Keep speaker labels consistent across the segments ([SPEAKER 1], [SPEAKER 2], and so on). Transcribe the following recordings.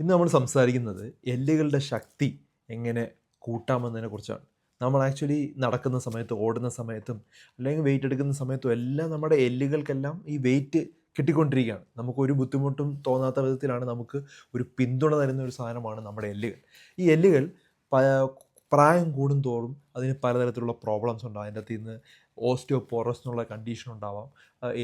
[SPEAKER 1] ഇന്ന് നമ്മൾ സംസാരിക്കുന്നത് എല്ലുകളുടെ ശക്തി എങ്ങനെ കൂട്ടാമെന്നതിനെ കുറിച്ചാണ്. നമ്മൾ ആക്ച്വലി നടക്കുന്ന സമയത്ത് ഓടുന്ന സമയത്തും അല്ലെങ്കിൽ വെയിറ്റ് എടുക്കുന്ന സമയത്തും എല്ലാം നമ്മുടെ എല്ലുകൾക്കെല്ലാം ഈ വെയിറ്റ് കിട്ടിക്കൊണ്ടിരിക്കുകയാണ്. നമുക്ക് ഒരു ബുദ്ധിമുട്ടും തോന്നാത്ത വിധത്തിലാണ് നമുക്ക് ഒരു പിന്തുണ തരുന്ന ഒരു സാധനമാണ് നമ്മുടെ എല്ലുകൾ. ഈ എല്ലുകൾ പ്രായം കൂടുന്തോറും അതിന് പലതരത്തിലുള്ള പ്രോബ്ലംസ് ഉണ്ടാകും അതിന്റെ അകത്ത് നിന്ന് ഓസ്റ്റിയോപോറസ് എന്നുള്ള കണ്ടീഷൻ ഉണ്ടാവാം.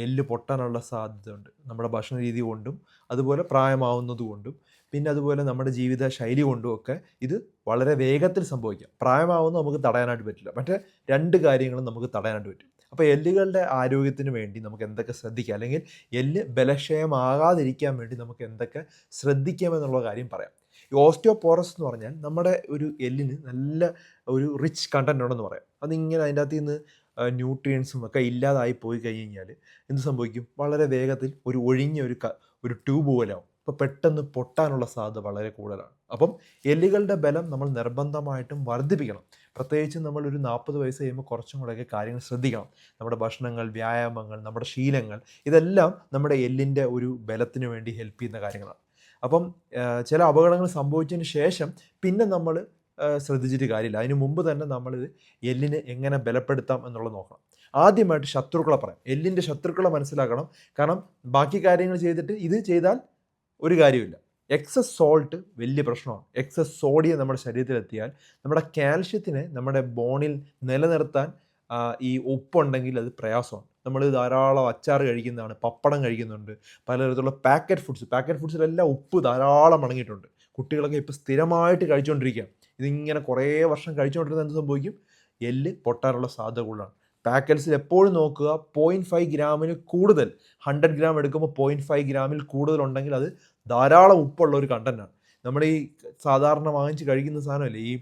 [SPEAKER 1] എല്ല് പൊട്ടാനുള്ള സാധ്യതയുണ്ട്. നമ്മുടെ ഭക്ഷണ രീതി കൊണ്ടും അതുപോലെ പ്രായമാവുന്നത് കൊണ്ടും പിന്നെ അതുപോലെ നമ്മുടെ ജീവിത ശൈലി കൊണ്ടും ഒക്കെ ഇത് വളരെ വേഗത്തിൽ സംഭവിക്കാം. പ്രായമാവുന്ന നമുക്ക് തടയാനായിട്ട് പറ്റില്ല. മറ്റേ രണ്ട് കാര്യങ്ങളും നമുക്ക് തടയാനായിട്ട് പറ്റും. അപ്പോൾ എല്ലുകളുടെ ആരോഗ്യത്തിന് വേണ്ടി നമുക്ക് എന്തൊക്കെ ശ്രദ്ധിക്കാം? അല്ലെങ്കിൽ എല്ല് ബലക്ഷയമാകാതിരിക്കാൻ വേണ്ടി നമുക്ക് എന്തൊക്കെ ശ്രദ്ധിക്കാമെന്നുള്ള കാര്യം പറയാം. ഈ ഓസ്റ്റിയോപോറസ് എന്ന് പറഞ്ഞാൽ നമ്മുടെ ഒരു എല്ലിന് നല്ല ഒരു റിച്ച് കണ്ടന്റ് ഉണ്ടെന്ന് പറയാം. അതിങ്ങനെ അതിന്റെ അകത്ത് നിന്ന് ന്യൂട്രിയൻസും ഒക്കെ ഇല്ലാതായി പോയി കഴിഞ്ഞ് കഴിഞ്ഞാൽ എന്ത് സംഭവിക്കും? വളരെ വേഗത്തിൽ ഒരു ഒഴിഞ്ഞ ഒരു ഒരു ട്യൂബ് പോലെ ആവും അപ്പോൾ പെട്ടെന്ന് പൊട്ടാനുള്ള സാധ്യത വളരെ കൂടുതലാണ്. അപ്പം എല്ലുകളുടെ ബലം നമ്മൾ നിർബന്ധമായിട്ടും വർദ്ധിപ്പിക്കണം. പ്രത്യേകിച്ച് നമ്മൾ ഒരു നാൽപ്പത് വയസ്സ് കഴിയുമ്പോൾ കുറച്ചും കൂടെയൊക്കെ കാര്യങ്ങൾ ശ്രദ്ധിക്കണം. നമ്മുടെ ഭക്ഷണങ്ങൾ വ്യായാമങ്ങൾ നമ്മുടെ ശീലങ്ങൾ ഇതെല്ലാം നമ്മുടെ എല്ലിന്റെ ഒരു ബലത്തിന് വേണ്ടി ഹെൽപ്പ് ചെയ്യുന്ന കാര്യങ്ങളാണ്. അപ്പം ചില അപകടങ്ങൾ സംഭവിച്ചതിന് ശേഷം പിന്നെ നമ്മൾ ശ്രദ്ധിച്ചിട്ട് കാര്യമില്ല. അതിന് മുമ്പ് തന്നെ നമ്മളിത് എല്ലിനെ എങ്ങനെ ബലപ്പെടുത്താം എന്നുള്ളത് നോക്കണം. ആദ്യമായിട്ട് ശത്രുക്കളെ പറയാം. എല്ലിന്റെ ശത്രുക്കളെ മനസ്സിലാക്കണം. കാരണം ബാക്കി കാര്യങ്ങൾ ചെയ്തിട്ട് ഇത് ചെയ്താൽ ഒരു കാര്യമില്ല എക്സസ് സോൾട്ട് വലിയ പ്രശ്നമാണ്. എക്സസ് സോഡിയം നമ്മുടെ ശരീരത്തിലെത്തിയാൽ നമ്മുടെ കാൽഷ്യത്തിനെ നമ്മുടെ ബോണിൽ നിലനിർത്താൻ ഈ ഉപ്പുണ്ടെങ്കിൽ അത് പ്രയാസമാണ്. നമ്മൾ ധാരാളം അച്ചാർ കഴിക്കുന്നതാണ് പപ്പടം കഴിക്കുന്നുണ്ട് പലതരത്തിലുള്ള പാക്കറ്റ് ഫുഡ്സ് പാക്കറ്റ് ഫുഡ്സിലെല്ലാം ഉപ്പ് ധാരാളം അടങ്ങിയിട്ടുണ്ട്. കുട്ടികളൊക്കെ ഇപ്പോൾ സ്ഥിരമായിട്ട് കഴിച്ചുകൊണ്ടിരിക്കുക ഇതിങ്ങനെ കുറേ വർഷം കഴിച്ചുകൊണ്ടിരുന്നത് എന്ത് സംഭവിക്കും? എല്ല് പൊട്ടാനുള്ള സാധ്യത കൂടുതലാണ് പാക്കറ്റ്സിൽ എപ്പോഴും നോക്കുക പോയിന്റ് ഫൈവ് ഗ്രാമിന് കൂടുതൽ. ഹൺഡ്രഡ് ഗ്രാം എടുക്കുമ്പോൾ പോയിന്റ് ഫൈവ് ഗ്രാമിൽ കൂടുതൽ ഉണ്ടെങ്കിൽ അത് ധാരാളം ഉപ്പുള്ള ഒരു കണ്ടന്റാണ് നമ്മൾ ഈ സാധാരണ വാങ്ങിച്ച് കഴിക്കുന്ന സാധനമല്ലേ? ഈ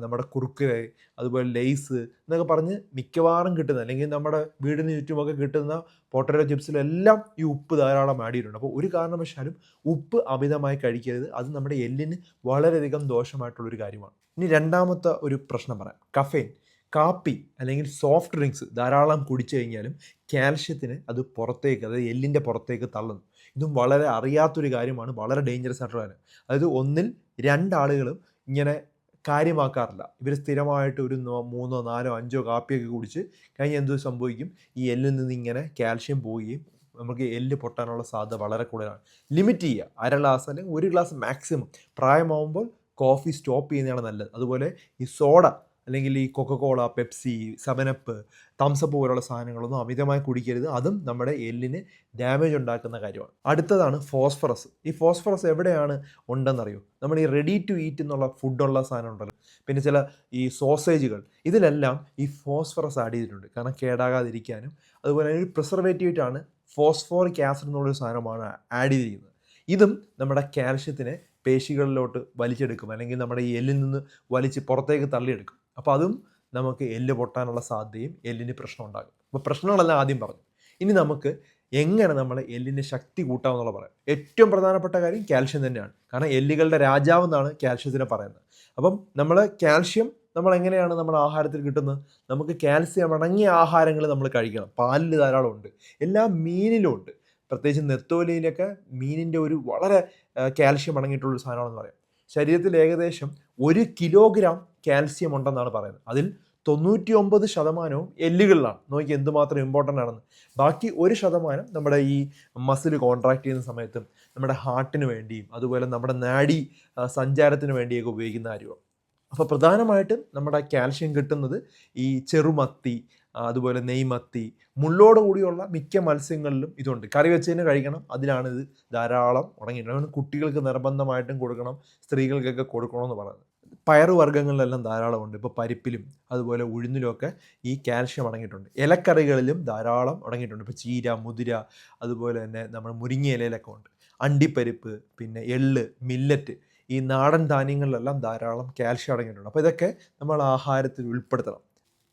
[SPEAKER 1] നമ്മുടെ കുറുക്കുരെ അതുപോലെ ലെയ്സ് എന്നൊക്കെ പറഞ്ഞ് മിക്കവാറും കിട്ടുന്ന അല്ലെങ്കിൽ നമ്മുടെ വീടിന് ചുറ്റുമൊക്കെ കിട്ടുന്ന പൊട്ടറ്റോ ചിപ്സിലെല്ലാം ഈ ഉപ്പ് ധാരാളം ആഡ് ചെയ്തിട്ടുണ്ട്. അപ്പോൾ ഒരു കാരണവശാലും ഉപ്പ് അമിതമായി കഴിക്കരുത്. അത് നമ്മുടെ എല്ലിന് വളരെയധികം ദോഷമായിട്ടുള്ളൊരു കാര്യമാണ്. ഇനി രണ്ടാമത്തെ ഒരു പ്രശ്നം പറയാം. കഫേൻ കാപ്പി അല്ലെങ്കിൽ സോഫ്റ്റ് ഡ്രിങ്ക്സ് ധാരാളം കുടിച്ചു കഴിഞ്ഞാലും കാൽഷ്യത്തിന് അത് പുറത്തേക്ക് അതായത് എല്ലിന്റെ പുറത്തേക്ക് തള്ളുന്നു. ഇതും വളരെ അറിയാത്തൊരു കാര്യമാണ് വളരെ ഡേഞ്ചറസ് ആയിട്ടുള്ള കാര്യം അതായത് ഒന്നിൽ രണ്ടാളുകളും ഇങ്ങനെ കാര്യമാക്കാറില്ല. ഇവർ സ്ഥിരമായിട്ട് ഒരു മൂന്നോ നാലോ അഞ്ചോ കാപ്പിയൊക്കെ കുടിച്ച് കഴിഞ്ഞാൽ എന്തോ സംഭവിക്കും? ഈ എല്ലിൽ നിന്ന് ഇങ്ങനെ കാൽഷ്യം പോവുകയും നമുക്ക് എല്ല് പൊട്ടാനുള്ള സാധ്യത വളരെ കൂടുതലാണ്. ലിമിറ്റ് ചെയ്യുക. അര ഗ്ലാസ് അല്ലെങ്കിൽ ഒരു ഗ്ലാസ് മാക്സിമം പ്രായമാവുമ്പോൾ കോഫി സ്റ്റോപ്പ് ചെയ്യുന്നതാണ് നല്ലത്. അതുപോലെ ഈ സോഡ അല്ലെങ്കിൽ ഈ കൊക്കക്കോള പെപ്സി സെവനപ്പ് തംസപ്പ് പോലുള്ള സാധനങ്ങളൊന്നും അമിതമായി കുടിക്കരുത്. അതും നമ്മുടെ എല്ലിന് ഡാമേജ് ഉണ്ടാക്കുന്ന കാര്യമാണ്. അടുത്തതാണ് ഫോസ്ഫറസ് ഈ ഫോസ്ഫറസ് എവിടെയാണ് ഉണ്ടെന്നറിയോ? നമ്മൾ ഈ റെഡി ടു ഈറ്റ് എന്നുള്ള ഫുഡുള്ള സാധനം ഉണ്ടല്ലോ. പിന്നെ ചില ഈ സോസേജുകൾ ഇതിലെല്ലാം ഈ ഫോസ്ഫറസ് ആഡ് ചെയ്തിട്ടുണ്ട്. കാരണം കേടാകാതിരിക്കാനും അതുപോലെ ഒരു പ്രിസർവേറ്റീവായിട്ടാണ് ഫോസ്ഫോറിക് ആസിഡ് എന്നുള്ളൊരു സാധനമാണ് ആഡ് ചെയ്തിരിക്കുന്നത്. ഇതും നമ്മുടെ കാൽഷ്യത്തിനെ പേശികളിലോട്ട് വലിച്ചെടുക്കും. അല്ലെങ്കിൽ നമ്മുടെ ഈ എല്ലിൽ നിന്ന് വലിച്ച് പുറത്തേക്ക് തള്ളിയെടുക്കും. അപ്പോൾ അതും നമുക്ക് എല്ല് പൊട്ടാനുള്ള സാധ്യതയും എല്ലിന് പ്രശ്നം ഉണ്ടാകും. അപ്പോൾ പ്രശ്നങ്ങളെല്ലാം ആദ്യം പറഞ്ഞു. ഇനി നമുക്ക് എങ്ങനെ നമ്മൾ എല്ലിന്റെ ശക്തി കൂട്ടാമെന്നുള്ള പറയാം. ഏറ്റവും പ്രധാനപ്പെട്ട കാര്യം കാൽഷ്യം തന്നെയാണ്. കാരണം എല്ലുകളുടെ രാജാവ് എന്നാണ് കാൽഷ്യത്തിനെ പറയുന്നത്. അപ്പം നമ്മൾ കാൽഷ്യം നമ്മൾ എങ്ങനെയാണ് നമ്മുടെ ആഹാരത്തിൽ കിട്ടുന്നത്? നമുക്ക് കാൽസ്യം അടങ്ങിയ ആഹാരങ്ങൾ നമ്മൾ കഴിക്കണം. പാലിൽ ധാരാളം ഉണ്ട്. എല്ലാ മീനിലും ഉണ്ട്. പ്രത്യേകിച്ച് നെത്തോലിയിലൊക്കെ മീനിന്റെ ഒരു വളരെ കാൽഷ്യം അടങ്ങിയിട്ടുള്ളൊരു സാധനമാണെന്ന് പറയാം. ശരീരത്തിൽ ഏകദേശം ഒരു കിലോഗ്രാം കാൽസ്യം ഉണ്ടെന്നാണ് പറയുന്നത്. അതിൽ തൊണ്ണൂറ്റി ഒമ്പത് ശതമാനവും എല്ലുകളിലാണ്. നോക്കി എന്തുമാത്രം ഇമ്പോർട്ടന്റ് ആണെന്ന്. ബാക്കി ഒരു ശതമാനം നമ്മുടെ ഈ മസിൽ കോൺട്രാക്ട് ചെയ്യുന്ന സമയത്തും നമ്മുടെ ഹാർട്ടിന് വേണ്ടിയും അതുപോലെ നമ്മുടെ നാഡി സഞ്ചാരത്തിന് വേണ്ടിയൊക്കെ ഉപയോഗിക്കുന്ന കാര്യമാണ്. അപ്പോൾ പ്രധാനമായിട്ടും നമ്മുടെ കാൽഷ്യം കിട്ടുന്നത് ഈ ചെറുമത്തി അതുപോലെ നെയ്മത്തി മുള്ളോട് കൂടിയുള്ള മിക്ക മത്സ്യങ്ങളിലും ഇതുണ്ട്. കറി വെച്ചതിന് കഴിക്കണം അതിലാണ് ഇത് ധാരാളം ഉണങ്ങിയിട്ടുണ്ട് കുട്ടികൾക്ക് നിർബന്ധമായിട്ടും കൊടുക്കണം സ്ത്രീകൾക്കൊക്കെ കൊടുക്കണമെന്ന് പറയുന്നത്. പയറുവർഗങ്ങളിലെല്ലാം ധാരാളം ഉണ്ട്. ഇപ്പോൾ പരിപ്പിലും അതുപോലെ ഉഴുന്നിലുമൊക്കെ ഈ കാൽഷ്യം അടങ്ങിയിട്ടുണ്ട്. ഇലക്കറികളിലും ധാരാളം അടങ്ങിയിട്ടുണ്ട്. ഇപ്പോൾ ചീര മുതിര അതുപോലെ തന്നെ നമ്മൾ മുരിങ്ങ ഇലയിലൊക്കെ ഉണ്ട്. അണ്ടിപ്പരിപ്പ് പിന്നെ എള്ള് മില്ലറ്റ് ഈ നാടൻ ധാന്യങ്ങളിലെല്ലാം ധാരാളം കാൽഷ്യം അടങ്ങിയിട്ടുണ്ട്. അപ്പോൾ ഇതൊക്കെ നമ്മൾ ആഹാരത്തിൽ ഉൾപ്പെടുത്തണം.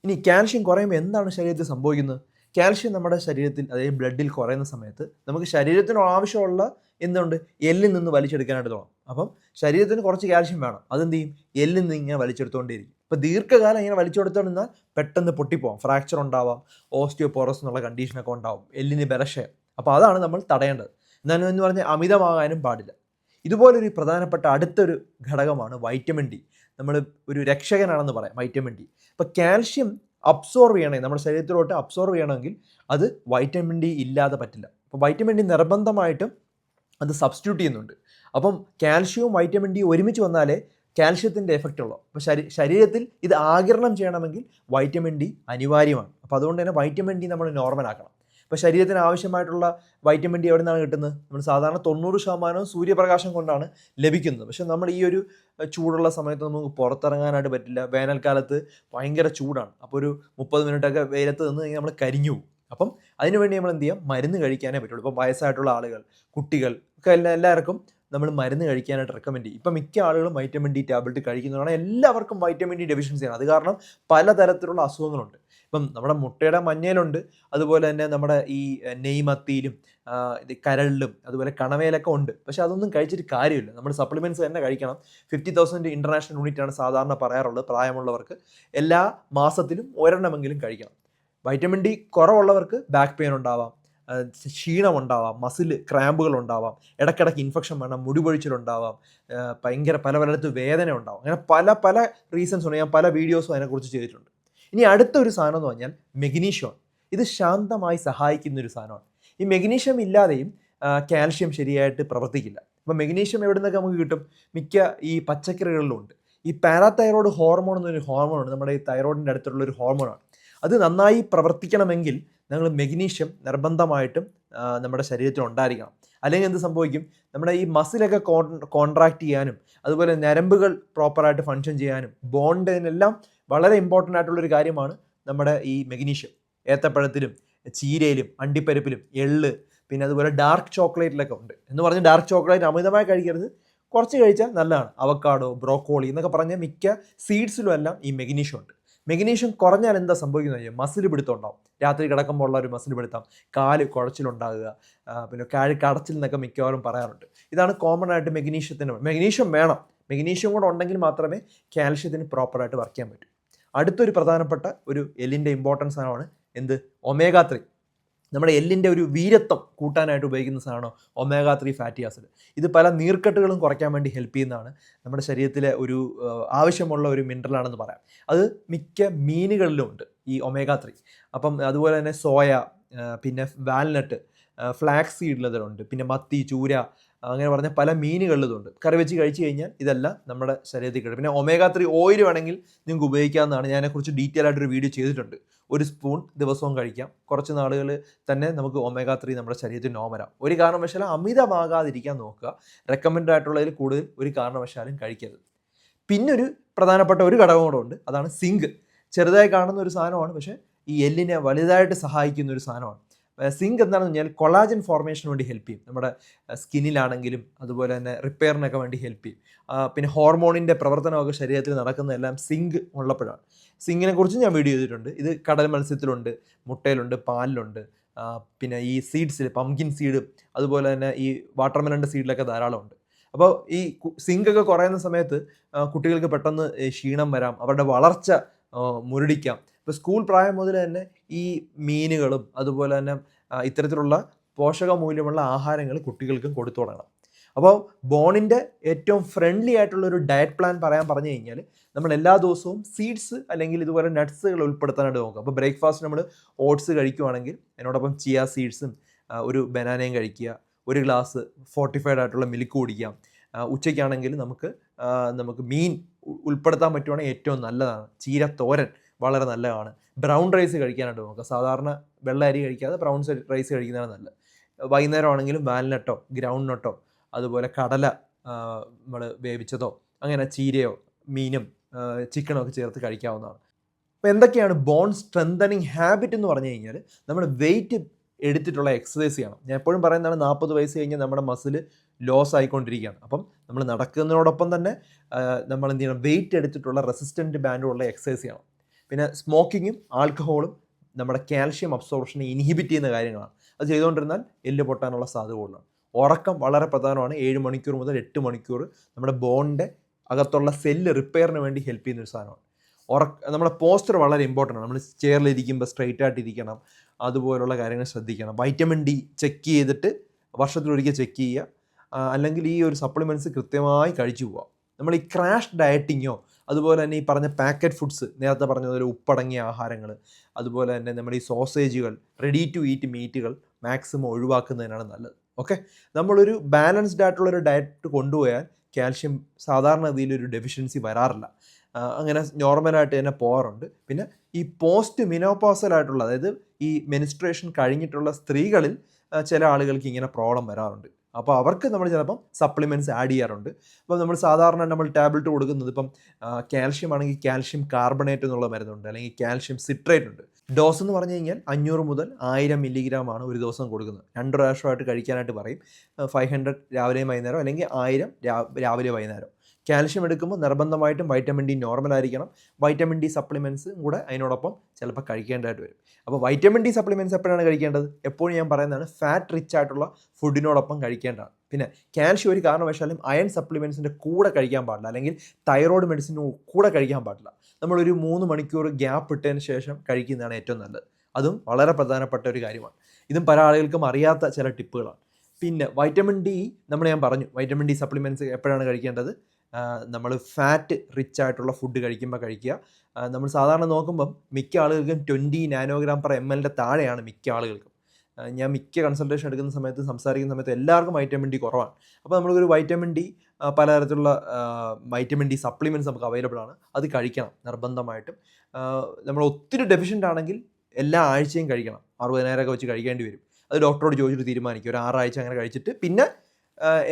[SPEAKER 1] ഇനി കാൽഷ്യം കുറയുമ്പോൾ എന്താണ് ശരീരത്തിൽ സംഭവിക്കുന്നത്? കാൽഷ്യം നമ്മുടെ ശരീരത്തിൽ അതായത് ബ്ലഡിൽ കുറയുന്ന സമയത്ത് നമുക്ക് ശരീരത്തിന് ആവശ്യമുള്ള എന്തുണ്ട്? എല്ലിൽ നിന്ന് വലിച്ചെടുക്കാനായിട്ട് തോന്നും അപ്പം ശരീരത്തിന് കുറച്ച് കാൽഷ്യം വേണം. അതെന്ത് ചെയ്യും? എല്ലിൽ നിന്ന് ഇങ്ങനെ വലിച്ചെടുത്തുകൊണ്ടേയിരിക്കും ഇപ്പോൾ ദീർഘകാലം ഇങ്ങനെ വലിച്ചെടുത്തോണ്ടിരുന്നാൽ പെട്ടെന്ന് പൊട്ടിപ്പോവാം. ഫ്രാക്ചർ ഉണ്ടാവാം. ഓസ്റ്റിയോപോറസ് എന്നുള്ള കണ്ടീഷനൊക്കെ ഉണ്ടാവും. എല്ലിന് ബലക്ഷയം. അപ്പോൾ അതാണ് നമ്മൾ തടയേണ്ടത്. എന്നാലും എന്ന് പറഞ്ഞാൽ അമിതമാകാനും പാടില്ല. ഇതുപോലൊരു പ്രധാനപ്പെട്ട അടുത്തൊരു ഘടകമാണ് വൈറ്റമിൻ ഡി നമ്മൾ ഒരു രക്ഷകനാണെന്ന് പറയാം വൈറ്റമിൻ ഡി അപ്പോൾ കാൽഷ്യം അബ്സോർവ് ചെയ്യണമെങ്കിൽ നമ്മുടെ ശരീരത്തിലോട്ട് അബ്സോർവ് ചെയ്യണമെങ്കിൽ അത് വൈറ്റമിൻ ഡി ഇല്ലാതെ പറ്റില്ല. അപ്പോൾ വൈറ്റമിൻ ഡി നിർബന്ധമായിട്ടും അത് സബ്സ്റ്റിറ്റ്യൂട്ട് ചെയ്യുന്നുണ്ട്. അപ്പം കാൽഷ്യവും വൈറ്റമിൻ ഡി ഒരുമിച്ച് വന്നാലേ കാൽഷ്യത്തിന്റെ എഫക്റ്റ് ഉള്ളൂ. അപ്പോൾ ശരീ ശരീരത്തിൽ ഇത് ആകിരണം ചെയ്യണമെങ്കിൽ വൈറ്റമിൻ ഡി അനിവാര്യമാണ്. അപ്പോൾ അതുകൊണ്ട് തന്നെ വൈറ്റമിൻ ഡി നമ്മൾ നോർമൽ ആക്കണം. അപ്പോൾ ശരീരത്തിന് ആവശ്യമായിട്ടുള്ള വൈറ്റമിൻ ഡി എവിടെ നിന്നാണ് കിട്ടുന്നത്? നമ്മൾ സാധാരണ തൊണ്ണൂറ് ശതമാനവും സൂര്യപ്രകാശം കൊണ്ടാണ് ലഭിക്കുന്നത്. പക്ഷേ നമ്മൾ ഈ ഒരു ചൂടുള്ള സമയത്ത് നമുക്ക് പുറത്തിറങ്ങാനായിട്ട് പറ്റില്ല. വേനൽക്കാലത്ത് ഭയങ്കര ചൂടാണ്. അപ്പോൾ ഒരു മുപ്പത് മിനിറ്റൊക്കെ വെയിലത്ത് നിന്ന് നമ്മൾ കരിഞ്ഞു പോകും. അപ്പം അതിനുവേണ്ടി നമ്മൾ എന്ത് ചെയ്യാം? മരുന്ന് കഴിക്കാനേ പറ്റുള്ളൂ. ഇപ്പം വയസ്സായിട്ടുള്ള ആളുകൾ കുട്ടികൾ ഒക്കെ എല്ലാ എല്ലാവർക്കും നമ്മൾ മരുന്ന് കഴിക്കാനായിട്ട് റെക്കമെൻഡ് ചെയ്യും. ഇപ്പം മിക്ക ആളുകളും വൈറ്റമിൻ ഡി ടാബ്ലറ്റ് കഴിക്കുന്നതാണ് എല്ലാവർക്കും വൈറ്റമിൻ ഡി ഡെഫിഷ്യൻസിയാണ് അത് കാരണം പലതരത്തിലുള്ള അസുഖങ്ങളുണ്ട്. ഇപ്പം നമ്മുടെ മുട്ടയുടെ മഞ്ഞയിലുണ്ട്. അതുപോലെ തന്നെ നമ്മുടെ ഈ നെയ്മത്തിയിലും ഇത് കരളിലും അതുപോലെ കണവയിലൊക്കെ ഉണ്ട്. പക്ഷെ അതൊന്നും കഴിച്ചിട്ട് കാര്യമില്ല. നമ്മൾ സപ്ലിമെന്റ്സ് തന്നെ കഴിക്കണം. ഫിഫ്റ്റി തൗസൻഡ് ഇന്റർനാഷണൽ യൂണിറ്റ് ആണ് സാധാരണ പറയാറുള്ളത് പ്രായമുള്ളവർക്ക്. എല്ലാ മാസത്തിലും ഒരെണ്ണമെങ്കിലും കഴിക്കണം. വൈറ്റമിൻ ഡി കുറവുള്ളവർക്ക് ബാക്ക് പെയിൻ ഉണ്ടാവാം. ക്ഷീണമുണ്ടാവാം. മസിൽ ക്രാമ്പുകൾ ഉണ്ടാവാം ഇടയ്ക്കിടയ്ക്ക് ഇൻഫെക്ഷൻ വേണം. മുടിപൊഴിച്ചിലുണ്ടാവാം ഭയങ്കര പല പലയിടത്ത് വേദന ഉണ്ടാവും അങ്ങനെ പല പല റീസൺസ് ഉണ്ട്. ഞാൻ പല വീഡിയോസും അതിനെക്കുറിച്ച് ചെയ്തിട്ടുണ്ട്. ഇനി അടുത്തൊരു സാധനം എന്ന് പറഞ്ഞാൽ മെഗ്നീഷ്യം. ഇത് ശാന്തമായി സഹായിക്കുന്ന ഒരു സാധനമാണ്. ഈ മെഗ്നീഷ്യം ഇല്ലാതെയും കാൽഷ്യം ശരിയായിട്ട് പ്രവർത്തിക്കില്ല. അപ്പോൾ മെഗ്നീഷ്യം എവിടെ നിന്നൊക്കെ നമുക്ക് കിട്ടും? മിക്ക ഈ പച്ചക്കറികളിലുണ്ട് ഈ പാരാതൈറോയ്ഡ് ഹോർമോൺ എന്നൊരു ഹോർമോണാണ് നമ്മുടെ ഈ തൈറോയിഡിന്റെ അടുത്തുള്ള ഒരു ഹോർമോണാണ്. അത് നന്നായി പ്രവർത്തിക്കണമെങ്കിൽ നമ്മൾ മെഗ്നീഷ്യം നിർബന്ധമായിട്ടും നമ്മുടെ ശരീരത്തിൽ ഉണ്ടായിരിക്കണം. അല്ലെങ്കിൽ എന്ത് സംഭവിക്കും? നമ്മുടെ ഈ മസിലൊക്കെ കോൺ കോൺട്രാക്ട് ചെയ്യാനും അതുപോലെ ഞരമ്പുകൾ പ്രോപ്പറായിട്ട് ഫങ്ഷൻ ചെയ്യാനും ബോണ്ടിനെല്ലാം വളരെ ഇമ്പോർട്ടന്റ് ആയിട്ടുള്ളൊരു കാര്യമാണ് നമ്മുടെ ഈ മെഗ്നീഷ്യം. ഏത്തപ്പഴത്തിലും ചീരയിലും അണ്ടിപ്പരിപ്പിലും എള്ള് പിന്നെ അതുപോലെ ഡാർക്ക് ചോക്ലേറ്റിലൊക്കെ ഉണ്ട്. എന്ന് പറഞ്ഞ് ഡാർക്ക് ചോക്ലേറ്റ് അമിതമായി കഴിക്കരുത്. കുറച്ച് കഴിച്ചാൽ നല്ലതാണ്. അവക്കാഡോ ബ്രോക്കോളി എന്നൊക്കെ പറഞ്ഞ മിക്ക സീഡ്സിലും എല്ലാം ഈ മെഗ്നീഷ്യം ഉണ്ട്. മെഗ്നീഷ്യം കുറഞ്ഞാൽ എന്താ സംഭവിക്കുന്നത് കഴിഞ്ഞാൽ മസിൽ പിടുത്തം ഉണ്ടാവും രാത്രി കിടക്കുമ്പോൾ ഉള്ള ഒരു മസിൽ പിടുത്തം. കാൽ കുഴച്ചിലുണ്ടാകുക. പിന്നെ കാഴ് കടച്ചിൽ എന്നൊക്കെ മിക്കവാറും പറയാറുണ്ട്. ഇതാണ് കോമൺ ആയിട്ട് മെഗ്നീഷ്യത്തിന്. മെഗ്നീഷ്യം വേണം. മെഗ്നീഷ്യം കൂടെ ഉണ്ടെങ്കിൽ മാത്രമേ കാൽഷ്യത്തിന് പ്രോപ്പറായിട്ട് വർക്ക് ചെയ്യാൻ പറ്റൂ. അടുത്തൊരു പ്രധാനപ്പെട്ട ഒരു എല്ലിന്റെ ഇമ്പോർട്ടൻസ് സാധനമാണ് എന്ത്? ഒമേഗ ത്രീ നമ്മുടെ എല്ലിന്റെ ഒരു വീരത്വം കൂട്ടാനായിട്ട് ഉപയോഗിക്കുന്ന സാധനമാണ് ഒമേഗ ത്രീ ഫാറ്റി ആസിഡ് ഇത് പല നീർക്കെട്ടുകളും കുറയ്ക്കാൻ വേണ്ടി ഹെൽപ്പ് ചെയ്യുന്നതാണ്. നമ്മുടെ ശരീരത്തിലെ ഒരു ആവശ്യമുള്ള ഒരു മിനറലാണെന്ന് പറയാം. അത് മിക്ക മീനുകളിലും ഉണ്ട് ഈ ഒമേഗ ത്രീ അപ്പം അതുപോലെ തന്നെ സോയ പിന്നെ വാൽനട്ട് ഫ്ലാക്സ് സീഡിലതുണ്ട് പിന്നെ മത്തി ചൂര അങ്ങനെ പറഞ്ഞ പല മീനുകളിലും ഇതുണ്ട് കറി വെച്ച് കഴിച്ചു കഴിഞ്ഞാൽ ഇതെല്ലാം നമ്മുടെ ശരീരത്തിൽ കിട്ടും പിന്നെ ഒമേഗ ത്രീ ഓയിൽ വേണമെങ്കിൽ നിങ്ങൾക്ക് ഉപയോഗിക്കാവുന്നതാണ്. ഞാനെക്കുറിച്ച് ഡീറ്റെയിൽ ആയിട്ടൊരു വീഡിയോ ചെയ്തിട്ടുണ്ട്. ഒരു സ്പൂൺ ദിവസവും കഴിക്കാം. കുറച്ച് നാളുകൾ തന്നെ നമുക്ക് ഒമേഗ ത്രീ നമ്മുടെ ശരീരത്തിൽ നോമരാം ഒരു കാരണവശാലും അമിതമാകാതിരിക്കാൻ നോക്കുക. റെക്കമെൻഡ് ആയിട്ടുള്ളതിൽ കൂടുതൽ ഒരു കാരണവശാലും കഴിക്കരുത്. പിന്നെ ഒരു പ്രധാനപ്പെട്ട ഒരു ഘടകം കൂടെ ഉണ്ട്. അതാണ് സിങ്ക് ചെറുതായി കാണുന്ന ഒരു സാധനമാണ്. പക്ഷേ ഈ എല്ലിനെ വലുതായിട്ട് സഹായിക്കുന്ന ഒരു സാധനമാണ്. സിങ്ക് എന്താണെന്ന് പറഞ്ഞാൽ കൊളാജൻ ഫോർമേഷന് വേണ്ടി ഹെൽപ്പ് ചെയ്യും. നമ്മുടെ സ്കിന്നിലാണെങ്കിലും അതുപോലെ തന്നെ റിപ്പയറിനൊക്കെ വേണ്ടി ഹെൽപ്പ് ചെയ്യും. പിന്നെ ഹോർമോണിന്റെ പ്രവർത്തനമൊക്കെ ശരീരത്തിൽ നടക്കുന്നതെല്ലാം സിങ്ക് ഉള്ളപ്പോഴാണ്. സിങ്കിനെ കുറിച്ച് ഞാൻ വീഡിയോ ചെയ്തിട്ടുണ്ട്. ഇത് കടൽ മത്സ്യത്തിലുണ്ട് മുട്ടയിലുണ്ട് പാലിലുണ്ട്. പിന്നെ ഈ സീഡ്സിൽ പംകിൻ സീഡ് അതുപോലെ തന്നെ ഈ വാട്ടർമെലന്റെ സീഡിലൊക്കെ ധാരാളമുണ്ട് അപ്പോൾ ഈ സിങ്ക് ഒക്കെ കുറയുന്ന സമയത്ത് കുട്ടികൾക്ക് പെട്ടെന്ന് ക്ഷീണം വരാം അവരുടെ വളർച്ച മുരടിക്കാം. ഇപ്പോൾ സ്കൂൾ പ്രായം മുതൽ തന്നെ ഈ മീനുകളും അതുപോലെ തന്നെ ഇത്തരത്തിലുള്ള പോഷക മൂല്യമുള്ള ആഹാരങ്ങൾ കുട്ടികൾക്കും കൊടുത്തു തുടങ്ങണം. അപ്പോൾ ബോണിന്റെ ഏറ്റവും ഫ്രണ്ട്ലി ആയിട്ടുള്ള ഒരു ഡയറ്റ് പ്ലാൻ പറയാൻ പറഞ്ഞു കഴിഞ്ഞാൽ നമ്മൾ എല്ലാ ദിവസവും സീഡ്സ് അല്ലെങ്കിൽ ഇതുപോലെ നട്ട്സുകൾ ഉൾപ്പെടുത്താനായിട്ട് നോക്കുക. അപ്പോൾ ബ്രേക്ക്ഫാസ്റ്റ് നമ്മൾ ഓട്സ് കഴിക്കുവാണെങ്കിൽ അതിനോടൊപ്പം ചിയ സീഡ്സും ഒരു ബനാനയും കഴിക്കുക. ഒരു ഗ്ലാസ് ഫോർട്ടിഫൈഡ് ആയിട്ടുള്ള മിൽക്ക് കുടിക്കാം ഉച്ചയ്ക്കാണെങ്കിൽ നമുക്ക് നമുക്ക് മീൻ ഉൾപ്പെടുത്താൻ പറ്റുവാണെങ്കിൽ ഏറ്റവും നല്ലതാണ്. ചീര തോരൻ വളരെ നല്ലതാണ്. ബ്രൗൺ റൈസ് കഴിക്കാനായിട്ട് നോക്കുക സാധാരണ വെള്ള അരി കഴിക്കാതെ ബ്രൗൺ റൈസ് കഴിക്കുന്നതാണ് നല്ലത്. വൈകുന്നേരം ആണെങ്കിലും വാൽനട്ടോ ഗ്രൗണ്ട് നട്ടോ അതുപോലെ കടല നമ്മൾ വേവിച്ചതോ അങ്ങനെ ചീരയോ മീനും ചിക്കനോ ഒക്കെ ചേർത്ത് കഴിക്കാവുന്നതാണ്. അപ്പോൾ എന്തൊക്കെയാണ് ബോൺ സ്ട്രെങ്തനിങ് ഹാബിറ്റ് എന്ന് പറഞ്ഞു കഴിഞ്ഞാൽ നമ്മൾ വെയിറ്റ് എടുത്തിട്ടുള്ള എക്സസൈസ് ചെയ്യണം ഞാൻ എപ്പോഴും പറയുന്നതാണ് നാൽപ്പത് വയസ്സ് കഴിഞ്ഞാൽ നമ്മുടെ മസിൽ ലോസ് ആയിക്കൊണ്ടിരിക്കുകയാണ്. അപ്പം നമ്മൾ നടക്കുന്നതിനോടൊപ്പം തന്നെ നമ്മൾ എന്ത് ചെയ്യണം? വെയിറ്റ് എടുത്തിട്ടുള്ള റെസിസ്റ്റന്റ് ബാൻഡുള്ള എക്സസൈസ് ചെയ്യണം. പിന്നെ സ്മോക്കിങ്ങും ആൽക്കഹോളും നമ്മുടെ കാൽഷ്യം അബ്സോർപ്ഷനെ ഇൻഹിബിറ്റ് ചെയ്യുന്ന കാര്യങ്ങളാണ്. അത് ചെയ്തുകൊണ്ടിരുന്നാൽ എല്ല് പൊട്ടാനുള്ള സാധ്യത കൂടുതലാണ്. ഉറക്കം വളരെ പ്രധാനമാണ്. ഏഴ് മണിക്കൂർ മുതൽ എട്ട് മണിക്കൂർ നമ്മുടെ ബോണിന്റെ അകത്തുള്ള സെല്ല് റിപ്പയറിന് വേണ്ടി ഹെൽപ്പ് ചെയ്യുന്ന ഒരു സാധനമാണ്. ഉറക്ക നമ്മുടെ പോസ്റ്റർ വളരെ ഇമ്പോർട്ടന്റ് ആണ്. നമ്മൾ ചെയറിലിരിക്കുമ്പോൾ സ്ട്രെയിറ്റ് ആയിട്ട് ഇരിക്കണം. അതുപോലുള്ള കാര്യങ്ങൾ ശ്രദ്ധിക്കണം. വൈറ്റമിൻ ഡി ചെക്ക് ചെയ്തിട്ട് വർഷത്തിലൊരിക്കൽ ചെക്ക് ചെയ്യുക. അല്ലെങ്കിൽ ഈ ഒരു സപ്ലിമെന്റ്സ് കൃത്യമായി കഴിച്ചു പോവാം നമ്മൾ ഈ ക്രാഷ് ഡയറ്റിങ്ങോ അതുപോലെ തന്നെ ഈ പറഞ്ഞ പാക്കറ്റ് ഫുഡ്സ് നേരത്തെ പറഞ്ഞതുപോലെ ഉപ്പടങ്ങിയ ആഹാരങ്ങൾ അതുപോലെ തന്നെ നമ്മുടെ ഈ സോസേജുകൾ റെഡി ടു ഈറ്റ് മീറ്റുകൾ മാക്സിമം ഒഴിവാക്കുന്നതിനാണ് നല്ലത്. ഓക്കെ നമ്മളൊരു ബാലൻസ്ഡ് ആയിട്ടുള്ള ഒരു ഡയറ്റ് കൊണ്ടുപോയാൽ കാൽഷ്യം സാധാരണഗതിയിൽ ഒരു ഡെഫിഷ്യൻസി വരാറില്ല. അങ്ങനെ നോർമലായിട്ട് തന്നെ പോകാറുണ്ട്. പിന്നെ ഈ പോസ്റ്റ് മിനോപോസൽ ആയിട്ടുള്ള അതായത് ഈ മെനിസ്ട്രേഷൻ കഴിഞ്ഞിട്ടുള്ള സ്ത്രീകളിൽ ചില ആളുകൾക്ക് ഇങ്ങനെ പ്രോബ്ലം വരാറുണ്ട്. അപ്പോൾ അവർക്ക് നമ്മൾ ചിലപ്പം സപ്ലിമെന്റ്സ് ആഡ് ചെയ്യാറുണ്ട്. അപ്പോൾ നമ്മൾ സാധാരണ നമ്മൾ ടാബ്ലറ്റ് കൊടുക്കുന്നത് ഇപ്പം കാൽഷ്യം ആണെങ്കിൽ കാൽഷ്യം കാർബണേറ്റ് എന്നുള്ള മരുന്നുണ്ട് അല്ലെങ്കിൽ കാൽഷ്യം സിട്രേറ്റ് ഉണ്ട്. ഡോസ് എന്ന് പറഞ്ഞു കഴിഞ്ഞാൽ അഞ്ഞൂറ് മുതൽ ആയിരം മില്ലിഗ്രാം ആണ് ഒരു ദിവസം കൊടുക്കുന്നത്. രണ്ട് പ്രാവശ്യമായിട്ട് കഴിക്കാനായിട്ട് പറയും. ഫൈവ് ഹൺഡ്രഡ് രാവിലെയും വൈകുന്നേരം അല്ലെങ്കിൽ ആയിരം രാവിലെ വൈകുന്നേരം. കാൽഷ്യം എടുക്കുമ്പോൾ നിർബന്ധമായിട്ടും വൈറ്റമിൻ ഡി നോർമൽ ആയിരിക്കണം. വൈറ്റമിൻ ഡി സപ്ലിമെന്റ്സ് കൂടെ അതിനോടൊപ്പം ചിലപ്പോൾ കഴിക്കേണ്ടതായിട്ട് വരും. അപ്പോൾ വൈറ്റമിൻ ഡി സപ്ലിമെന്റ്സ് എപ്പോഴാണ് കഴിക്കേണ്ടത്? എപ്പോഴും ഞാൻ പറയുന്നതാണ് ഫാറ്റ് റിച്ച് ആയിട്ടുള്ള ഫുഡിനോടൊപ്പം കഴിക്കേണ്ടതാണ്. പിന്നെ കാൽഷ്യം ഒരു കാരണവശാലും അയൺ സപ്ലിമെന്റ്സിന്റെ കൂടെ കഴിക്കാൻ പാടില്ല. അല്ലെങ്കിൽ തൈറോയ്ഡ് മെഡിസിന് കൂടെ കഴിക്കാൻ പാടില്ല. നമ്മളൊരു മൂന്ന് മണിക്കൂർ ഗ്യാപ്പ് ഇട്ടതിന് ശേഷം കഴിക്കുന്നതാണ് ഏറ്റവും നല്ലത്. അതും വളരെ പ്രധാനപ്പെട്ട ഒരു കാര്യമാണ്. ഇതും പല ആളുകൾക്കും അറിയാത്ത ചില ടിപ്പുകളാണ്. പിന്നെ വൈറ്റമിൻ ഡി നമ്മൾ ഞാൻ പറഞ്ഞു. വൈറ്റമിൻ ഡി സപ്ലിമെന്റ്സ് എപ്പോഴാണ് കഴിക്കേണ്ടത്? നമ്മൾ ഫാറ്റ് റിച്ച് ആയിട്ടുള്ള ഫുഡ് കഴിക്കുമ്പോൾ കഴിക്കുക. നമ്മൾ സാധാരണ നോക്കുമ്പം മിക്ക ആളുകൾക്കും ട്വന്റി നാനോഗ്രാം പെർ എം എല്ലിന്റെ താഴെയാണ് മിക്ക ആളുകൾക്കും. ഞാൻ മിക്ക കൺസൾട്ടേഷൻ എടുക്കുന്ന സമയത്ത് സംസാരിക്കുന്ന സമയത്ത് എല്ലാവർക്കും വൈറ്റമിൻ ഡി കുറവാണ്. അപ്പോൾ നമ്മളൊരു വൈറ്റമിൻ ഡി പലതരത്തിലുള്ള വൈറ്റമിൻ ഡി സപ്ലിമെന്റ്സ് നമുക്ക് അവൈലബിൾ ആണ്. അത് കഴിക്കണം നിർബന്ധമായിട്ടും. നമ്മൾ ഒത്തിരി ഡെഫിഷ്യന്റ് ആണെങ്കിൽ എല്ലാ ആഴ്ചയും കഴിക്കണം. അറുപതിനായിരമൊക്കെ വെച്ച് കഴിക്കേണ്ടി വരും. അത് ഡോക്ടറോട് ചോദിച്ചിട്ട് തീരുമാനിക്കും. ഒരു ആറാഴ്ച അങ്ങനെ കഴിച്ചിട്ട് പിന്നെ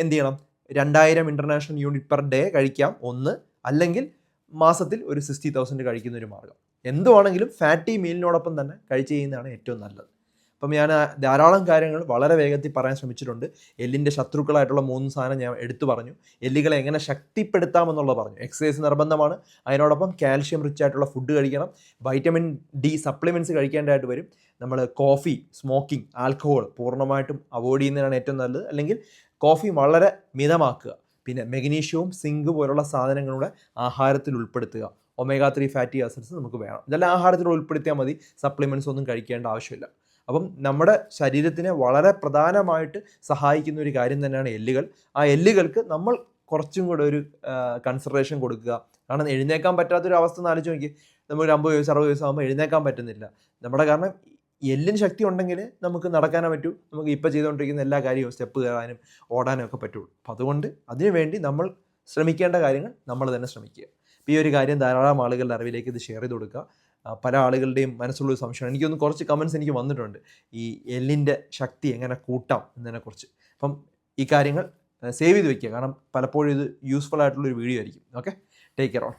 [SPEAKER 1] എന്ത് ചെയ്യണം? രണ്ടായിരം ഇന്റർനാഷണൽ യൂണിറ്റ് പെർ ഡേ കഴിക്കാം ഒന്ന്. അല്ലെങ്കിൽ മാസത്തിൽ ഒരു സിക്സ്റ്റി തൗസൻഡ് കഴിക്കുന്ന ഒരു മാർഗം എന്തുവാണെങ്കിലും ഫാറ്റി മീലിനോടൊപ്പം തന്നെ കഴിച്ച് ചെയ്യുന്നതാണ് ഏറ്റവും നല്ലത്. അപ്പം ഞാൻ ധാരാളം കാര്യങ്ങൾ വളരെ വേഗത്തിൽ പറയാൻ ശ്രമിച്ചിട്ടുണ്ട്. എല്ലിന്റെ ശത്രുക്കളായിട്ടുള്ള മൂന്ന് സാധനം ഞാൻ എടുത്തു പറഞ്ഞു. എല്ലുകളെ എങ്ങനെ ശക്തിപ്പെടുത്താമെന്നുള്ളത് പറഞ്ഞു. എക്സസൈസ് നിർബന്ധമാണ്. അതിനോടൊപ്പം കാൽഷ്യം റിച്ച് ആയിട്ടുള്ള ഫുഡ് കഴിക്കണം. വൈറ്റമിൻ ഡി സപ്ലിമെന്റ്സ് കഴിക്കേണ്ടതായിട്ട് വരും. നമ്മൾ കോഫി സ്മോക്കിംഗ് ആൽക്കഹോൾ പൂർണമായിട്ടും അവോയ്ഡ് ചെയ്യുന്നതാണ് ഏറ്റവും നല്ലത്. അല്ലെങ്കിൽ കോഫി വളരെ മിതമാക്കുക. പിന്നെ മെഗ്നീഷ്യവും സിങ്ക് പോലുള്ള സാധനങ്ങളുടെ ആഹാരത്തിൽ ഉൾപ്പെടുത്തുക. ഒമേഗ ത്രീ ഫാറ്റി ആസിഡ്സ് നമുക്ക് വേണം. ഇതെല്ലാം ആഹാരത്തിൽ ഉൾപ്പെടുത്തിയാൽ മതി. സപ്ലിമെന്റ്സ് ഒന്നും കഴിക്കേണ്ട ആവശ്യമില്ല. അപ്പം നമ്മുടെ ശരീരത്തിനെ വളരെ പ്രധാനമായിട്ട് സഹായിക്കുന്ന ഒരു കാര്യം തന്നെയാണ് എല്ലുകൾ. ആ എല്ലുകൾക്ക് നമ്മൾ കുറച്ചും കൂടെ ഒരു കൺസിഡറേഷൻ കൊടുക്കുക. കാരണം എഴുന്നേക്കാൻ പറ്റാത്തൊരു അവസ്ഥ എന്ന് ആലോചിച്ച് നോക്കി നമുക്ക് ഒരു അമ്പത് വയസ്സ് അറുപത് വയസ്സാകുമ്പോൾ എഴുന്നേക്കാൻ പറ്റുന്നില്ല. നമ്മുടെ കാരണം എല്ലിന് ശക്തി ഉണ്ടെങ്കിൽ നമുക്ക് നടക്കാനേ പറ്റൂ. നമുക്ക് ഇപ്പോൾ ചെയ്തുകൊണ്ടിരിക്കുന്ന എല്ലാ കാര്യവും സ്റ്റെപ്പ് കയറാനും ഓടാനും ഒക്കെ പറ്റുള്ളൂ അപ്പോൾ അതുകൊണ്ട് അതിനുവേണ്ടി നമ്മൾ ശ്രമിക്കേണ്ട കാര്യങ്ങൾ നമ്മൾ തന്നെ ശ്രമിക്കുക. ഈ ഒരു കാര്യം ധാരാളം ആളുകളുടെ അറിവിലേക്ക് ഇത് ഷെയർ ചെയ്ത് കൊടുക്കുക. പല ആളുകളുടെയും മനസ്സുള്ള സംശയമാണ്. എനിക്കൊന്ന് കുറച്ച് കമൻസ് എനിക്ക് വന്നിട്ടുണ്ട്. ഈ എല്ലിന്റെ ശക്തി എങ്ങനെ കൂട്ടാം എന്നതിനെക്കുറിച്ച്. അപ്പം ഈ കാര്യങ്ങൾ സേവ് ചെയ്ത് വെക്കുക. കാരണം പലപ്പോഴും ഇത് യൂസ്ഫുൾ ആയിട്ടുള്ളൊരു വീഡിയോ ആയിരിക്കും. Okay take care on